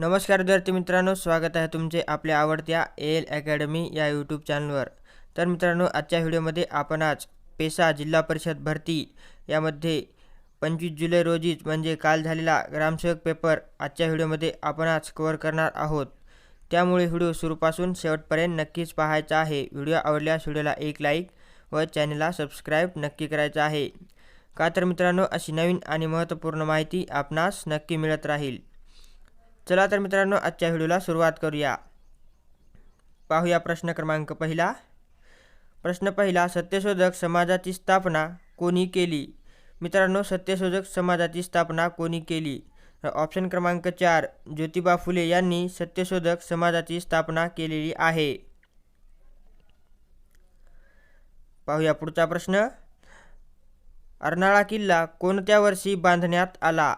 नमस्कार विद्यार्थी मित्रांनो स्वागत आहे तुमचे आपल्या आवडत्या ए एल अकॅडमी या यूट्यूब चॅनलवर तर मित्रांनो आजच्या व्हिडिओमध्ये आपण आज पेसा जिल्हा परिषद भरती यामध्ये पंचवीस जुलै रोजीच म्हणजे काल झालेला ग्रामसेवक पेपर आजच्या व्हिडिओमध्ये आपण आज कव्हर करणार आहोत. त्यामुळे व्हिडिओ सुरूपासून शेवटपर्यंत नक्कीच पाहायचा आहे. व्हिडिओ आवडल्यास व्हिडिओला एक लाईक व चॅनलला सबस्क्राईब नक्की करायचं आहे. का तर मित्रांनो अशी नवीन आणि महत्त्वपूर्ण माहिती आपणास नक्की मिळत राहील. चला तर मित्रांनो आजच्या व्हिडिओला सुरुवात करूया. पाहूया प्रश्न क्रमांक पहिला. प्रश्न पहिला सत्यशोधक समाजाची स्थापना कोणी केली? मित्रांनो सत्यशोधक समाजाची स्थापना कोणी केली? ऑप्शन क्रमांक चार ज्योतिबा फुले यांनी सत्यशोधक समाजाची स्थापना केलेली आहे. पाहूया पुढचा प्रश्न. अर्नाळा किल्ला कोणत्या वर्षी बांधण्यात आला?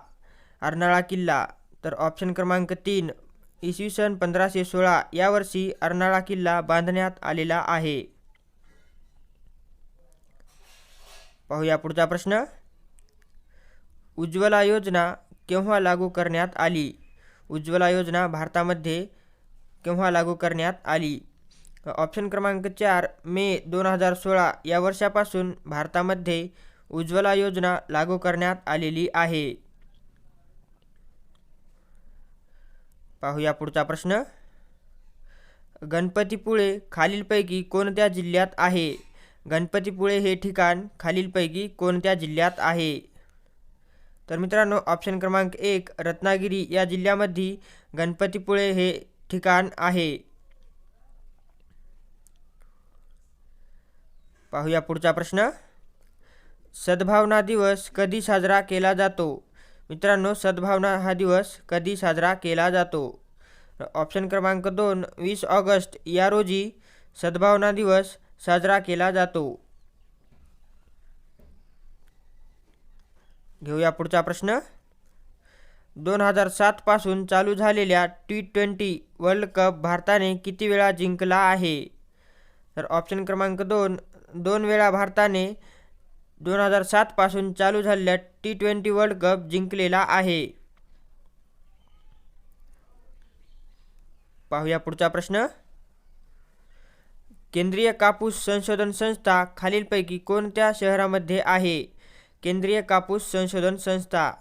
अर्नाळा किल्ला तर ऑप्शन क्रमांक तीन इसवी सन पंधराशे सोळा यावर्षी अर्नाळा किल्ला बांधण्यात आलेला आहे. पाहूया पुढचा प्रश्न. उज्ज्वला योजना केव्हा लागू करण्यात आली? उज्ज्वला योजना भारतामध्ये केव्हा लागू करण्यात आली? ऑप्शन क्रमांक चार मे दोन हजार सोळा या वर्षापासून भारतामध्ये उज्ज्वला योजना लागू करण्यात आलेली आहे. पाहूया पुढचा प्रश्न. गणपतीपुळे खालीलपैकी कोणत्या जिल्ह्यात आहे? गणपतीपुळे हे ठिकाण खालीलपैकी कोणत्या जिल्ह्यात आहे? तर मित्रांनो ऑप्शन क्रमांक एक रत्नागिरी या जिल्ह्यामध्ये गणपतीपुळे हे ठिकाण आहे. पाहूया पुढचा प्रश्न. सद्भावना दिवस कधी साजरा केला जातो? मित्रांनो सद्भावना हा दिवस कधी साजरा केला जातो? ऑप्शन क्रमांक दोन वीस ऑगस्ट या रोजी सद्भावना दिवस साजरा केला जातो. घेऊया पुढचा प्रश्न. दोन हजार सातपासून चालू झालेल्या टी ट्वेंटी वर्ल्ड कप भारताने किती वेळा जिंकला आहे? तर ऑप्शन क्रमांक दोन दोन वेळा भारताने दोन हजार सातपासून चालू झालेल्या टी ट्वेंटी वर्ल्ड कप जिंकलेला आहे. पाहूया पुढचा प्रश्न. केंद्रीय कापूस संशोधन संस्था खालीलपैकी कोणत्या शहरामध्ये आहे? केंद्रीय कापूस संशोधन संस्था.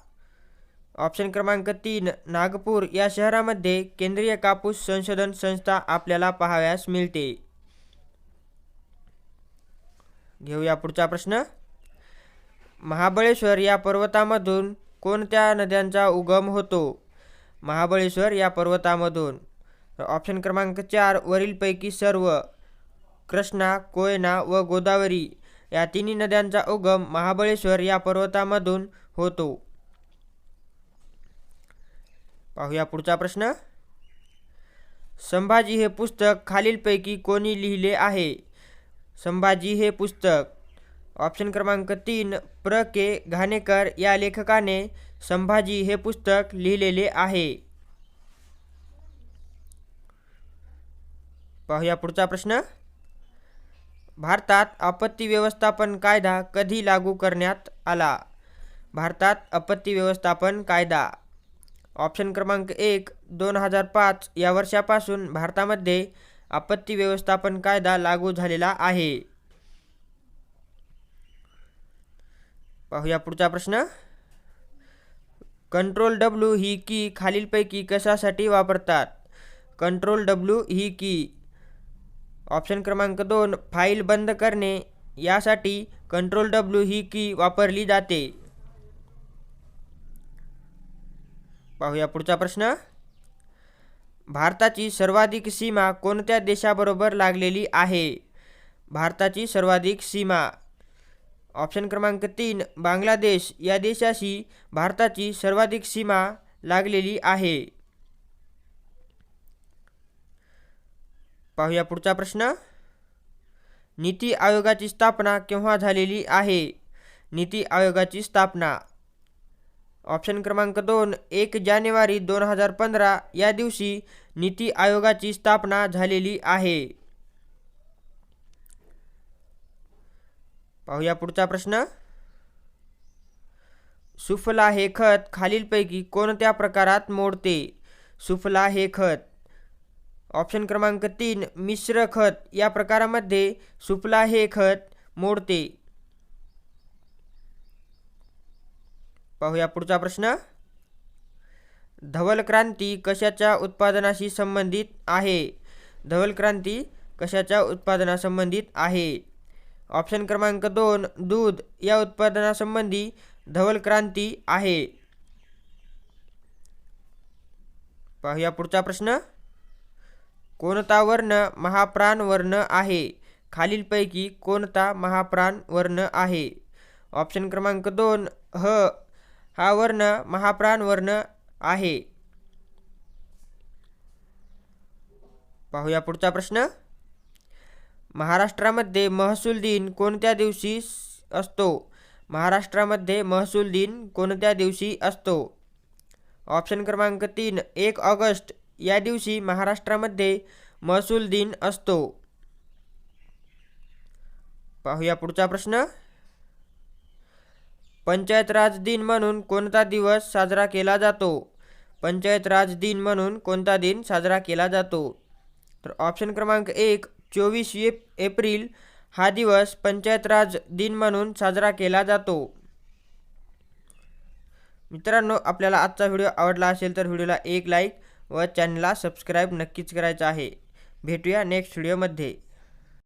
ऑप्शन क्रमांक तीन नागपूर. या शहरामध्ये केंद्रीय कापूस संशोधन संस्था आपल्याला पाहाव्यास मिळते. घेऊया पुढचा प्रश्न. महाबळेश्वर या पर्वतामधून कोणत्या नद्यांचा उगम होतो? महाबळेश्वर या पर्वतामधून. ऑप्शन क्रमांक चार वरीलपैकी सर्व कृष्णा कोयना व गोदावरी या तिन्ही नद्यांचा उगम महाबळेश्वर या पर्वतामधून होतो. पाहूया पुढचा प्रश्न. संभाजी हे पुस्तक खालीलपैकी कोणी लिहिले आहे? संभाजी हे पुस्तक ऑप्शन क्रमांक तीन प्र. के. घाणेकर या लेखकाने संभाजी हे पुस्तक लिहिलेले आहे. पाहूया पुढचा प्रश्न. भारतात आपत्ती व्यवस्थापन कायदा कधी लागू करण्यात आला? भारतात आपत्ती व्यवस्थापन कायदा. ऑप्शन क्रमांक एक दोन हजार पाच या वर्षापासून भारतामध्ये आपत्ती व्यवस्थापन कायदा लागू झालेला आहे. पाहूया पुढचा प्रश्न. कंट्रोल डब्ल्यू ही की खालीलपैकी कशासाठी वापरतात? कंट्रोल डब्ल्यू ही की ऑप्शन क्रमांक दोन फाईल बंद करणे. यासाठी कंट्रोल डब्ल्यू ही की वापरली जाते. पाहूया पुढचा प्रश्न. भारताची सर्वाधिक सीमा कोणत्या देशाबरोबर लागलेली आहे? भारताची सर्वाधिक सीमा ऑप्शन क्रमांक तीन बांगलादेश. या देशाशी भारताची सर्वाधिक सीमा लागलेली आहे. पाहूया पुढचा प्रश्न. नीती आयोगाची स्थापना केव्हा झालेली आहे? नीती आयोगाची स्थापना. ऑप्शन क्रमांक दोन एक जानेवारी दोन हजार पंधरा या दिवशी नीती आयोगाची स्थापना झालेली आहे. पाहूया पुढचा प्रश्न. सुफला हे खत खालीलपैकी कोणत्या प्रकारात मोडते? सुफला हे खत. ऑप्शन क्रमांक तीन मिश्र खत. या प्रकारामध्ये सुफला हे खत मोडते. पाहूया पुढचा प्रश्न. धवल क्रांती कशाच्या उत्पादनाशी संबंधित आहे? धवल क्रांती कशाच्या उत्पादनासंबंधित आहे? ऑप्शन क्रमांक दोन दूध या उत्पादनासंबंधी धवल क्रांती आहे. पाहूया पुढचा प्रश्न. कोणता वर्ण महाप्राण वर्ण आहे? खालीलपैकी कोणता महाप्राण वर्ण आहे? ऑप्शन क्रमांक दोन ह हा वर्ण महाप्राण वर्ण आहे. पाहूया पुढचा प्रश्न. महाराष्ट्रामध्ये महसूल दिन कोणत्या दिवशी असतो? महाराष्ट्रामध्ये महसूल दिन कोणत्या दिवशी असतो? ऑप्शन क्रमांक तीन एक ऑगस्ट या दिवशी महाराष्ट्रामध्ये महसूल दिन असतो. पाहूया पुढचा प्रश्न. पंचायत राज दिन म्हणून कोणता दिवस साजरा केला जातो? पंचायत राज दिन म्हणून कोणता दिन साजरा केला जातो? तर ऑप्शन क्रमांक एक चोवीस ए एप्रिल हा दिवस पंचायत राज दिन म्हणून साजरा केला जातो. मित्रांनो आपल्याला आजचा व्हिडिओ आवडला असेल तर व्हिडिओला एक लाईक व चॅनलला सबस्क्राईब नक्कीच करायचं आहे. भेटूया नेक्स्ट व्हिडिओमध्ये